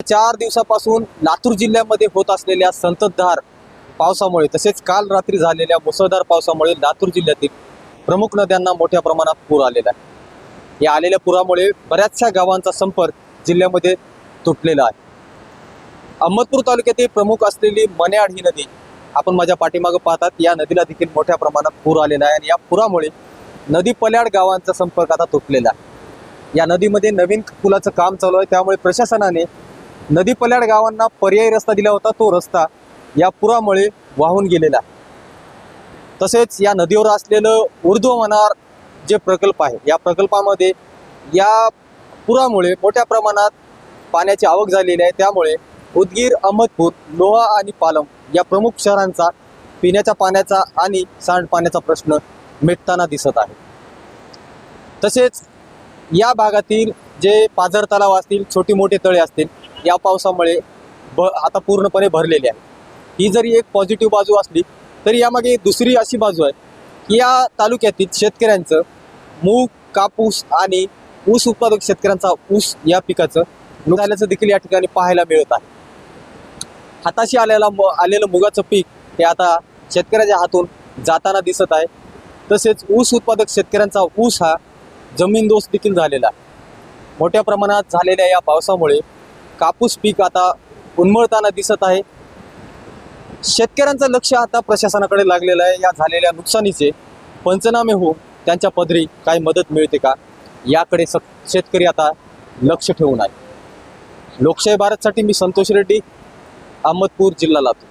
चार दिवसापासून लातूर जिल्ह्यामध्ये होत असलेल्या संततधार पावसामुळे तसेच काल रात्री झालेल्या मुसळधार पावसामुळे लातूर जिल्ह्यातील प्रमुख नद्यांना मोठ्या प्रमाणात पूर आलेला आहे. या आलेल्या पुरामुळे बऱ्याचशा गावांचा संपर्क जिल्ह्यामध्ये तुटलेला आहे. अहमदपूर तालुक्यातील प्रमुख असलेली मन्याड ही नदी आपण माझ्या पाठीमागं पाहतात. या नदीला देखील मोठ्या प्रमाणात पूर आलेला आहे आणि या पुरामुळे नदी पल्याड गावांचा संपर्क आता तुटलेला आहे. या नदीमध्ये नवीन पुलाचं काम चालू आहे. त्यामुळे प्रशासनाने नदी पल्याड गावांना पर्यायी रस्ता दिला होता तो रस्ता या पुरामुळे वाहून गेलेला आहे. तसेच या नदीवर असलेलं उर्ध्व मनार जे प्रकल्प आहे या प्रकल्पामध्ये या पुरामुळे मोठ्या प्रमाणात पाण्याची आवक झालेली आहे. त्यामुळे उदगीर अहमदपूर लोहा आणि पालम या प्रमुख शहरांचा पिण्याच्या पाण्याचा आणि सांडपाण्याचा प्रश्न मिटताना दिसत आहे. तसेच या भागातील जे पाझर तलाव असतील छोटी मोठे तळे असतील या पावसामुळे ब आता पूर्णपणे भरलेले आहे ही जरी एक पॉझिटिव्ह बाजू असली तरी यामागे दुसरी अशी बाजू आहे की या तालुक्यातील शेतकऱ्यांचं मूग कापूस आणि ऊस उत्पादक शेतकऱ्यांचा ऊस या पिकाचं नुकसानाचं देखील या ठिकाणी पाहायला मिळत आहे. हाताशी आलेला आलेलं मुगाचं पीक हे आता शेतकऱ्याच्या हातून जाताना दिसत आहे. तसेच ऊस उत्पादक शेतकऱ्यांचा ऊस हा जमीनदोस्त देखील झालेला आहे. मोठ्या प्रमाणात झालेल्या या पावसामुळे कापूस पीक आता उन्मळताना दिसत आहे. शेतकऱ्यांचं लक्ष आता प्रशासनाकडे लागलेलं आहे. या झालेल्या नुकसानीचे पंचनामे होऊन त्यांच्या पदरी काही मदत मिळते का? याकडे स शेतकरी आता लक्ष ठेवून आहे. लोकशाही भारतसाठी मी संतोष रेड्डी अहमदपूर जिल्हा लातूर.